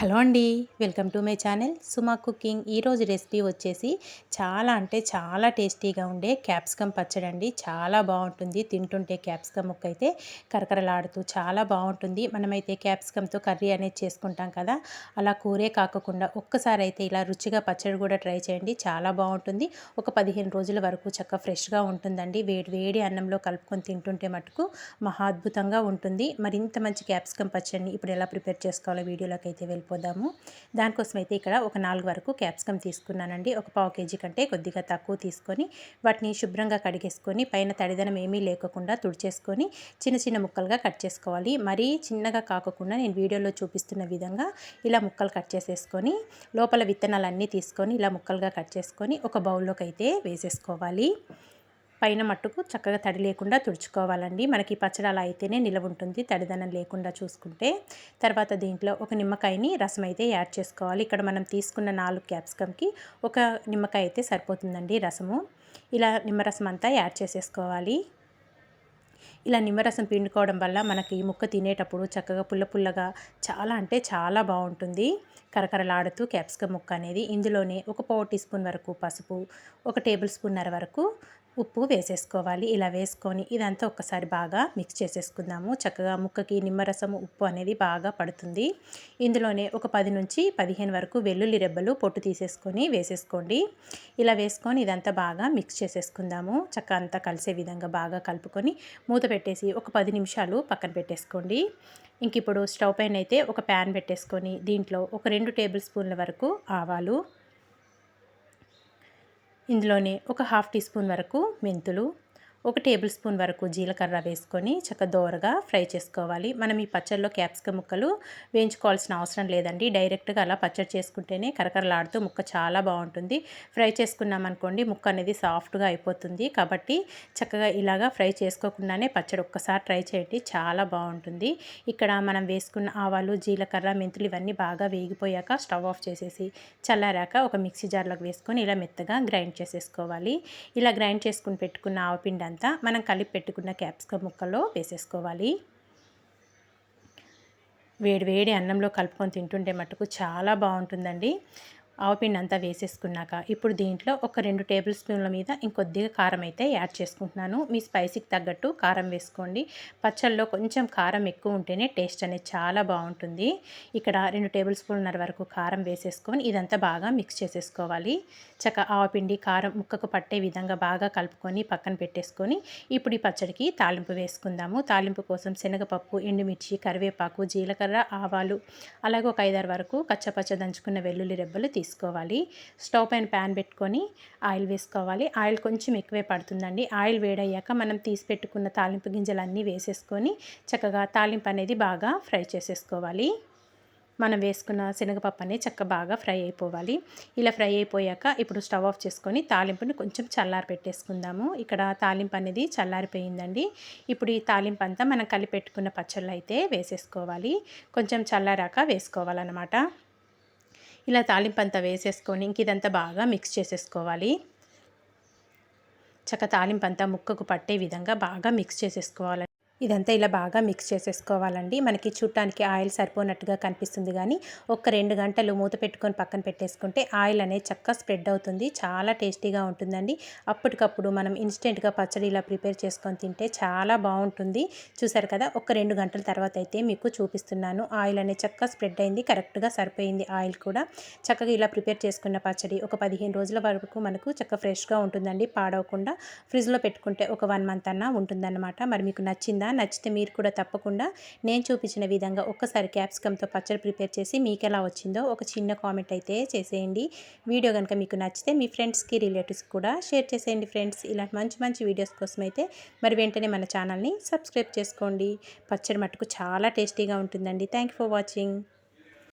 Hello అండి welcome to my channel. Suma cooking. ఈరోజు recipe వచ్చేసి చాలా అంటే చాలా టేస్టీగా ఉండే క్యాప్సికమ్ పచ్చడి అండి. చాలా బాగుంటుంది. తింటుంటే క్యాప్సికమ్ ముక్క అయితే కరకరలాడుతూ చాలా బాగుంటుంది. మనమైతే క్యాప్సికమ్తో కర్రీ అనేది చేసుకుంటాం కదా. అలా కూరే కాకుండా ఒక్కసారి అయితే ఇలా రుచిగా పచ్చడి కూడా ట్రై చేయండి. చాలా బాగుంటుంది. ఒక పదిహేను రోజుల వరకు చక్కగా ఫ్రెష్గా ఉంటుందండి. వేడి వేడి అన్నంలో కలుపుకొని తింటుంటే మటుకు మహా అద్భుతంగా ఉంటుంది. మరింత మంచి క్యాప్సికమ్ పచ్చడిని ఇప్పుడు ఎలా ప్రిపేర్ చేసుకోవాలో వీడియోలోకి అయితే వెళ్ళి వెళ్ళిపోదాము దానికోసం అయితే ఇక్కడ ఒక నాలుగు వరకు క్యాప్సికమ్ తీసుకున్నానండి. ఒక పావు కేజీ కంటే కొద్దిగా తక్కువ తీసుకొని వాటిని శుభ్రంగా కడిగేసుకొని పైన తడిదనం ఏమీ లేకుండా తుడిచేసుకొని చిన్న చిన్న ముక్కలుగా కట్ చేసుకోవాలి. మరీ చిన్నగా కాకుండా నేను వీడియోలో చూపిస్తున్న విధంగా ఇలా ముక్కలు కట్ చేసేసుకొని లోపల విత్తనాలన్నీ తీసుకొని ఇలా ముక్కలుగా కట్ చేసుకొని ఒక బౌల్లోకి అయితే వేసేసుకోవాలి. పైన మట్టుకు చక్కగా తడి లేకుండా తుడుచుకోవాలండి. మనకి పచ్చడి అలా అయితేనే నిలవ ఉంటుంది తడిదనం లేకుండా చూసుకుంటే. తర్వాత దీంట్లో ఒక నిమ్మకాయని రసం అయితే యాడ్ చేసుకోవాలి. ఇక్కడ మనం తీసుకున్న నాలుగు క్యాప్సికమ్కి ఒక నిమ్మకాయ అయితే సరిపోతుందండి రసము. ఇలా నిమ్మరసం అంతా యాడ్ చేసేసుకోవాలి. ఇలా నిమ్మరసం పిండుకోవడం వల్ల మనకి ముక్క తినేటప్పుడు చక్కగా పుల్ల పుల్లగా చాలా అంటే చాలా బాగుంటుంది. కరకరలాడుతూ క్యాప్సికమ్ ముక్క అనేది ఇందులోనే ఒక పావు టీ స్పూన్ వరకు పసుపు ఒక టేబుల్ స్పూన్నర వరకు ఉప్పు వేసేసుకోవాలి. ఇలా వేసుకొని ఇదంతా ఒక్కసారి బాగా మిక్స్ చేసేసుకుందాము. చక్కగా ముక్కకి నిమ్మరసము ఉప్పు అనేది బాగా పడుతుంది. ఇందులోనే ఒక పది నుంచి పదిహేను వరకు వెల్లుల్లి రెబ్బలు పొట్టు తీసేసుకొని వేసేసుకోండి. ఇలా వేసుకొని ఇదంతా బాగా మిక్స్ చేసేసుకుందాము. చక్క అంతా కలిసే విధంగా బాగా కలుపుకొని మూత పెట్టేసి ఒక పది నిమిషాలు పక్కన పెట్టేసుకోండి. ఇంక ఇప్పుడు స్టవ్ పైన అయితే ఒక ప్యాన్ పెట్టేసుకొని దీంట్లో ఒక రెండు టేబుల్ స్పూన్ల వరకు ఆవాలు ఇందులోనే ఒక హాఫ్ టీ స్పూన్ వరకు మెంతులు ఒక టేబుల్ స్పూన్ వరకు జీలకర్ర వేసుకొని చక్క దోరగా ఫ్రై చేసుకోవాలి. మనం ఈ పచ్చడిలో క్యాప్సికమ్ ముక్కలు వేయించుకోవాల్సిన అవసరం లేదండి. డైరెక్ట్గా అలా పచ్చడి చేసుకుంటేనే కరకరలాడుతూ ముక్క చాలా బాగుంటుంది. ఫ్రై చేసుకున్నామనుకోండి ముక్క అనేది సాఫ్ట్గా అయిపోతుంది. కాబట్టి చక్కగా ఇలాగా ఫ్రై చేసుకోకుండానే పచ్చడి ఒక్కసారి ట్రై చేయండి. చాలా బాగుంటుంది. ఇక్కడ మనం వేసుకున్న ఆవాలు జీలకర్ర మెంతులు ఇవన్నీ బాగా వేగిపోయాక స్టవ్ ఆఫ్ చేసేసి చల్లారాక ఒక మిక్సీ జార్లోకి వేసుకొని ఇలా మెత్తగా గ్రైండ్ చేసేసుకోవాలి. ఇలా గ్రైండ్ చేసుకుని పెట్టుకున్న ఆవపిండి అంతా మనం కలిపి పెట్టుకున్న క్యాప్సికమ్ ముక్కల్లో వేసేసుకోవాలి. వేడి వేడి అన్నంలో కలుపుకొని తింటుంటే మటుకు చాలా బాగుంటుందండి. ఆవపిండి అంతా వేసేసుకున్నాక ఇప్పుడు దీంట్లో ఒక రెండు టేబుల్ స్పూన్ల మీద ఇంకొద్దిగా కారం అయితే యాడ్ చేసుకుంటున్నాను. మీ స్పైసీకి తగ్గట్టు కారం వేసుకోండి. పచ్చళ్ళలో కొంచెం కారం ఎక్కువ ఉంటేనే టేస్ట్ అనేది చాలా బాగుంటుంది. ఇక్కడ రెండు టేబుల్ స్పూన్ల వరకు కారం వేసేసుకొని ఇదంతా బాగా మిక్స్ చేసేసుకోవాలి. చక్క ఆవపిండి కారం ముక్కకు పట్టే విధంగా బాగా కలుపుకొని పక్కన పెట్టేసుకొని ఇప్పుడు ఈ పచ్చడికి తాలింపు వేసుకుందాము. తాలింపు కోసం శనగపప్పు ఎండుమిర్చి కరివేపాకు జీలకర్ర ఆవాలు అలాగే ఒక ఐదారు వరకు కచ్చపచ్చ దంచుకున్న వెల్లుల్లి రెబ్బలు తీసుకు వేసుకోవాలి. స్టవ్ పైన ప్యాన్ పెట్టుకొని ఆయిల్ వేసుకోవాలి. ఆయిల్ కొంచెం ఎక్కువే పడుతుందండి. ఆయిల్ వేడయ్యాక మనం తీసి పెట్టుకున్న తాలింపు గింజలు అన్నీ వేసేసుకొని చక్కగా తాలింపు అనేది బాగా ఫ్రై చేసేసుకోవాలి. మనం వేసుకున్న శనగపప్పు అనేది చక్క బాగా ఫ్రై అయిపోవాలి. ఇలా ఫ్రై అయిపోయాక ఇప్పుడు స్టవ్ ఆఫ్ చేసుకొని తాలింపుని కొంచెం చల్లారి పెట్టేసుకుందాము. ఇక్కడ తాలింపు అనేది చల్లారిపోయిందండి. ఇప్పుడు ఈ తాలింపు అంతా మనం కలిపెట్టుకున్న పచ్చళ్ళు అయితే వేసేసుకోవాలి. కొంచెం చల్లారాక వేసుకోవాలన్నమాట. ఇలా తాలింపు అంతా వేసేసుకొని ఇంక ఇదంతా బాగా మిక్స్ చేసేసుకోవాలి. చక్క తాలింపు అంతా ముక్కకు పట్టే విధంగా బాగా మిక్స్ చేసేసుకోవాలి. ఇదంతా ఇలా బాగా మిక్స్ చేసేసుకోవాలండి. మనకి చూడటానికి ఆయిల్ సరిపోనట్టుగా కనిపిస్తుంది కానీ ఒక రెండు గంటలు మూత పెట్టుకొని పక్కన పెట్టేసుకుంటే ఆయిల్ అనేది చక్కగా స్ప్రెడ్ అవుతుంది. చాలా టేస్టీగా ఉంటుందండి. అప్పటికప్పుడు మనం ఇన్స్టెంట్గా పచ్చడి ఇలా ప్రిపేర్ చేసుకొని తింటే చాలా బాగుంటుంది. చూసారు కదా ఒక రెండు గంటల తర్వాత అయితే మీకు చూపిస్తున్నాను. ఆయిల్ అనేది చక్కగా స్ప్రెడ్ అయింది కరెక్ట్గా సరిపోయింది ఆయిల్ కూడా. చక్కగా ఇలా ప్రిపేర్ చేసుకున్న పచ్చడి ఒక పదిహేను రోజుల వరకు మనకు చక్కగా ఫ్రెష్గా ఉంటుందండి. పాడవకుండా ఫ్రిడ్జ్లో పెట్టుకుంటే ఒక వన్ మంత్ అన్నా ఉంటుందన్నమాట. మరి మీకు నచ్చిందా నచ్చితే మీరు కూడా తప్పకుండా నేను చూపించిన విధంగా ఒక్కసారి క్యాప్సికమ్తో పచ్చడి ప్రిపేర్ చేసి మీకు ఎలా వచ్చిందో ఒక చిన్న కామెంట్ అయితే చేసేయండి. వీడియో కనుక మీకు నచ్చితే మీ ఫ్రెండ్స్కి రిలేటివ్స్ కూడా షేర్ చేసేయండి ఫ్రెండ్స్. ఇలాంటి మంచి మంచి వీడియోస్ కోసం అయితే మరి వెంటనే మన ఛానల్ని సబ్స్క్రైబ్ చేసుకోండి. పచ్చడి మట్టుకు చాలా టేస్టీగా ఉంటుందండి. Thank for watching.